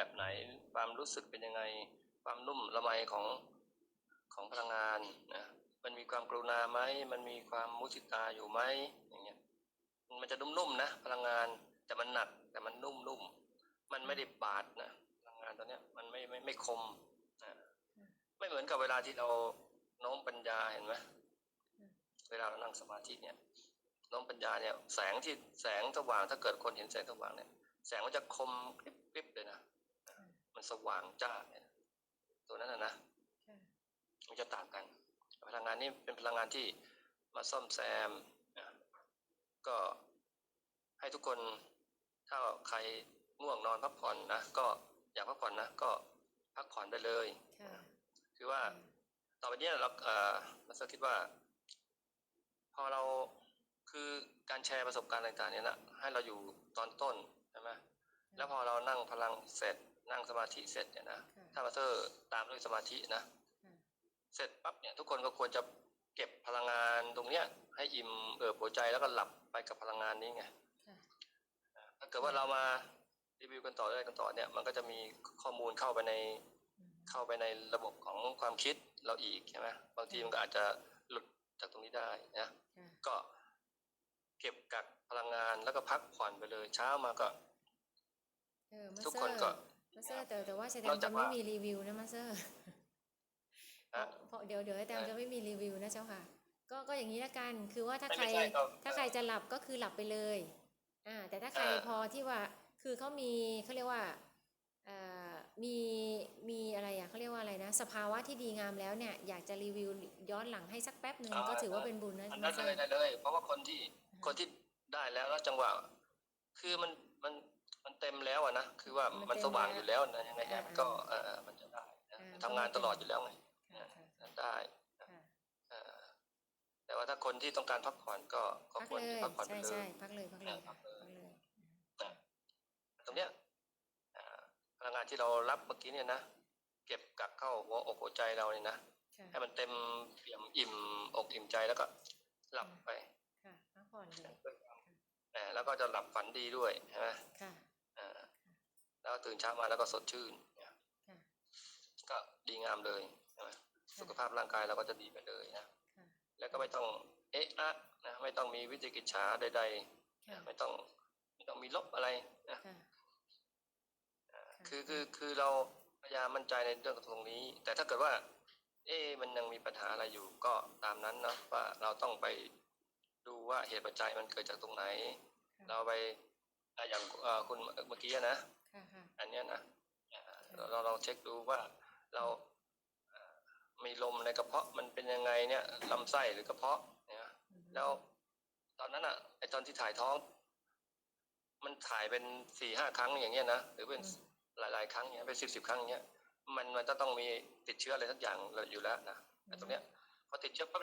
แบบไหน ความรู้สึกเป็นยังไง ความนุ่มละไมของของพลังงานนะมันมีความกรุณาไหมมันมีความมุทิตาอยู่ไหมอย่างเงี้ยมันจะนุ่มๆนะพลังงานแต่มันหนักแต่มันนุ่มๆมันไม่ได้บาดนะพลังงานตัวเนี้ยมันไม่ไม่ไม่คมนะไม่เหมือนกับเวลาที่เราโน้มปัญญาเห็นไหมเวลาเรานั่งสมาธิเนี่ยน้องปัญญาเนี่ยแสงที่แสงสว่างถ้าเกิดคนเห็นแสงสว่างเนี่ยแสงมันจะคมกริบกริบเลยนะ มันสว่างจ้าเนี่ยตัวนั้นนะนะค่ะมันจะต่างกัน พลังงานนี้เป็นพลังงานที่มาซ่อมแซมนะก็ให้ทุกคนถ้าใครง่วงนอนพักผ่อนนะก็อยากพักผ่อนนะก็พักผ่อนไปเลยค่ะคือว่าต่อไปเนี้เราเอ่อมาสคิดว่า พอเราคือการแชร์ประสบการณ์ต่างๆเนี่ยนะให้เราอยู่ตอนต้นใช่ไหมแล้วพอเรานั่งพลังเสร็จ นั่งสมาธิเสร็จเนี่ยนะค่ะถ้ามาสเตอร์ตามด้วยสมาธินะค่ะเสร็จปั๊บเนี่ยทุกคนก็ควรจะเก็บพลังงานตรงเนี้ย ให้อิ่มเอิบหัวใจแล้วก็หลับไปกับพลังงานนี้ไงค่ะถ้าเกิดว่าเรามารีวิวกันต่อเรื่อยกันต่อเนี่ย มันก็จะมีข้อมูลเข้าไปในอืมเข้าไปในระบบของความคิดเราอีกใช่ไหมบางทีมันก็อาจจะหลุดจากตรงนี้ได้นะค่ะก็เก็บกักพลังงานแล้วก็พักผ่อนไปเลย เช้ามาก็เออมาทุกเซอคนร์ก็มาเซอ ร์แต่แต่ว่าแสดนองกจาจะกไม่ว่ามีรีวิวนะมาเซอร์นะเพราะเดี๋ยวเดี๋ยวไอ้แตมเออจะไม่มีรีวิวนะเจ้าค่ะ ก็ก็อย่างนี้ละกันคือว่าถ้าไม่ใครไม่ใช่ก็ถ้าใครจะหลับก็คือหลับไปเลย อ่า แต่ถ้าใครเออพอที่ว่าคือเขามีเขาเรียกว่าเอ่อมีมีอะไรอะเขาเรียกว่าอะไรนะ สภาวะที่ดีงามแล้วเนี่ยอยากจะรีวิวย้อนหลังให้สักแป๊บหนึ่งก็ถือว่าเป็นบุญนะอันมานั้นเซอเลยร์ได้เลย เพราะว่าคนที่คนที่ได้แล้วแล้วจังหวะ คือมันมัน มันเต็มแล้วอะนะคือว่ามันสว่างอยู่แล้วนะยังไงเนี่ยมันก็เออมันจะได้นะทำงานตลอดอยู่แล้วไงค่ะค่ะได้ค่ะเออแต่ว่าถ้าคนที่ต้องการพักผ่อนก็ก็พักควรเลยจะพักผ่อนไปใช่เลใช่ยพักเลยพักเลยพัค่ะกเลยพักเลยตรงเนี้ยอ่าพลังงานที่เรารับเมื่อกี้เนี่ยนะเก็บกักเข้าหัวอกหัวใจเราเนี่ยนะค่ะให้มันเต็มเปี่ยมอิ่มอกอิ่มใจแล้วก็หลับไปค่ะพักผ่อนเลยเออแล้วก็จะหลับฝันดีด้วยใช่ไหมค่ะเออ แล้วตื่นเช้ามาแล้วก็สดชื่นเนี่ยค่ะก็ดีงามเลยใช่ไหมสุขภาพร่างกายเราก็จะดีไปเลยนะค่ะแล้วก็ไม่ต้องเอ๊ะอะนะไม่ต้องมีวิจิกิจฉาใดๆค่ะนะไม่ต้องไม่ต้องมีลบอะไรนะค่ะคือคือคือเราพยายามมั่นใจในเรื่องตรงนี้ แต่ถ้าเกิดว่า เอ๊ะมันยังมีปัญหาอะไรอยู่ก็ตามนั้นนะว่าเราต้องไปดูว่าเหตุปัจจัยมันเกิดจากตรงไหน เราไปอะอย่างเอ่อคุณเมื่อกี้นะ ค่ะค่ะอันเนี้ยนะอ่าเราเราลองเช็คดูว่าเราเอ่อมีลมในกระเพาะมันเป็นยังไงเนี่ยลำไส้หรือกระเพาะเนี่ยอืมแล้วตอนนั้นอะไอตอนที่ถ่ายท้อง มันถ่ายเป็นสี่ห้าครั้งอย่างเงี้ยนะหรือเป็นหลาย ๆ ครั้งเนี้ยเป็นสิบสิบครั้งเงี้ยมันมันจะต้องมีติดเชื้ออะไรสักอย่างอยู่แล้วนะไอตรงเนี้ยพอติดเชื้อปั๊บ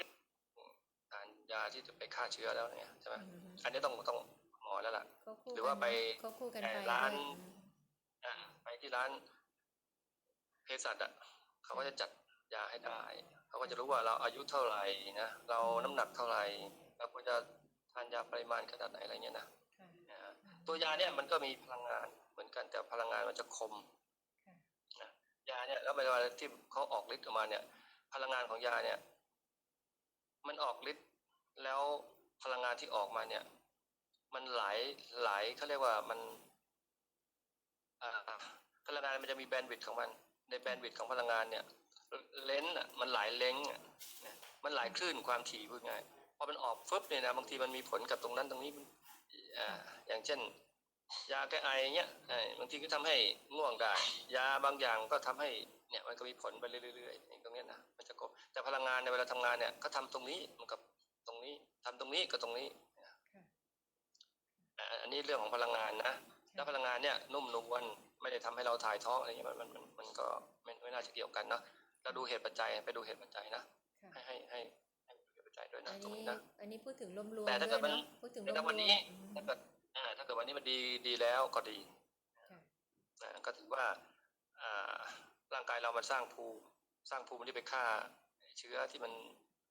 ทานยาที่จะไปฆ่าเชื้อแล้วเนี่ยใช่ไหมอืมอันนี้ต้องต้องหมอแล้วล่ะควบคู่หรือว่ากันไปเนอะควบคู่กันไอ้ไปร้านด้วยอ่าไป ที่ร้านเภสัชอะเขาก็จะจัดยาให้ได้ เขาก็จะรู้ว่าเราอายุเท่าไหร่นะ เราน้ำหนักเท่าไหร่เราควรจะทานยาปริมาณขนาดไหนอะไรเงี้ยนะค่ะนะฮะตัวยาเนี่ยมันก็มีพลังงานเหมือนกันแต่พลังงานมันจะคมค่ะนะยาเนี่ยแล้วเวลาที่เขาออกฤทธิ์ออกมาเนี่ย พลังงานของยาเนี่ย มันออกฤทธิ์แล้วพลังงานที่ออกมาเนี่ย มันไหลไหลเขาเรียกว่ามัน อ่า พลังงานมันจะมีแบนด์วิดต์ของมัน ในแบนด์วิดต์ของพลังงานเนี่ยเลนส์อะมันหลายเลนส์อะนะมันหลายคลื่นความถี่พูดง่ายพอมันออกฟึบเนี่ยนะบางทีมันมีผลกับตรงนั้นตรงนี้มันอ่าอย่างเช่น ยาแก้ไอเงี้ยเอ่อบางทีก็ทำให้ง่วงได้ ยาบางอย่างก็ทำให้เนี่ยมันก็มีผลไปเรื่อยๆอย่างตรงเนี้ยนะมันจะกบแต่พลังงานในเวลาทำงานเนี่ยเขาทำตรงนี้มันกับตรงนี้ทำตรงนี้กับตรงนี้ค่ะอ่าอันนี้เรื่องของพลังงานนะ แล้วพลังงานเนี่ยนุ่มนวลไม่ได้ทำให้เราถ่ายท้องอะไรเงี้ยมันมันมันมันก็ไม่ไม่น่าจะเกี่ยวกันนะเราดูเหตุปัจจัยไปดูเหตุปัจจัยนะค่ะให้ให้ให้ให้ดูเหตุปัจจัยด้วยนะอันตรงนี้นี้นะอันนี้พูดถึงรวมรวมแต่ถ้าเกิดมันเนาะพูดถึงรวแต่มถ้าวันรวนี้มอืมถ้าเกิดอ่าถ้าเกิดวันนี้มันดีดีแล้วก็ดีค่ะอ่าก็ถือว่าอ่าร่างกายเรามันสร้างภูมิสร้างภูมิที่ไปฆ่าเชื้อที่มัน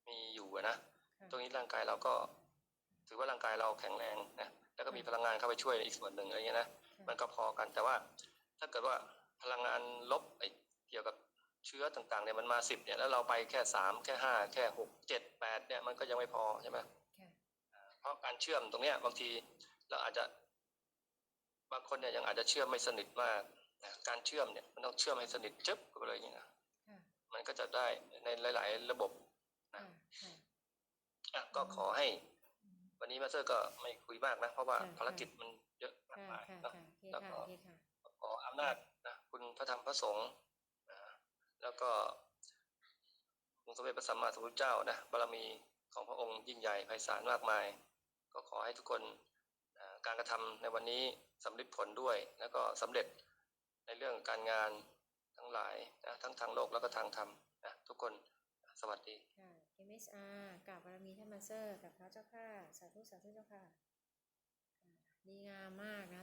มีอยู่อะนะค่ะตรงนี้ร่างกายเราก็ ถือว่าร่างกายเราแข็งแรงนะ แล้วก็มีพลังงานเข้าไปช่วยอีกส่วนหนึ่งอะไรเงี้ยนะมันก็พอกันแต่ว่า ถ้าเกิดว่าพลังงานลบไอ้เกี่ยวกับเชื้อต่างๆเนี่ยมันมาสิบเนี่ยแล้วเราไปแค่สามแค่ห้าแค่หกเจ็ดแปดเนี่ยมันก็ยังไม่พอใช่ไหมค่ะเพราะการเชื่อมตรงเนี้ยบางทีเราอาจจะ บางคนเนี่ยยังอาจจะเชื่อมไม่สนิทมากนะการเชื่อมเนี่ยมันต้องเชื่อมให้สนิทจึ๊บกันไปเลยอย่างเงี้ยนะค่ะมันก็จะได้ในหลาย ๆ ระบบค่ะค่ะอะก็ขอให้อืม วันนี้มาสเตอร์ก็ไม่คุยมากนะ เพราะว่าค่ะภารกิจมันเยอะมากค่ะมายค่ะเนาะค่ะโอเคแล้วค่ะก็โอเคค่ะขออำนาจนะคุณพระธรรมพระสงฆ์นะแล้วก็องค์สมเด็จพระสัมมาสัมพุทธเจ้านะบารมีของพระองค์ยิ่งใหญ่ไพศาลมากมาย ก็ขอให้ทุกคนอ่าการกระทำในวันนี้สำเร็จผลด้วย แล้วก็สำเร็จในเรื่องการงานทั้งหลายนะทั้งทางโลกแล้วก็ทางธรรมนะทุกคนสวัสดีค่ะ MSR กราบบารมีท่านมาเซอร์ กับพระเจ้าค่ะ สาธุ สาธุเจ้าค่ะค่ะดีงามมากนะ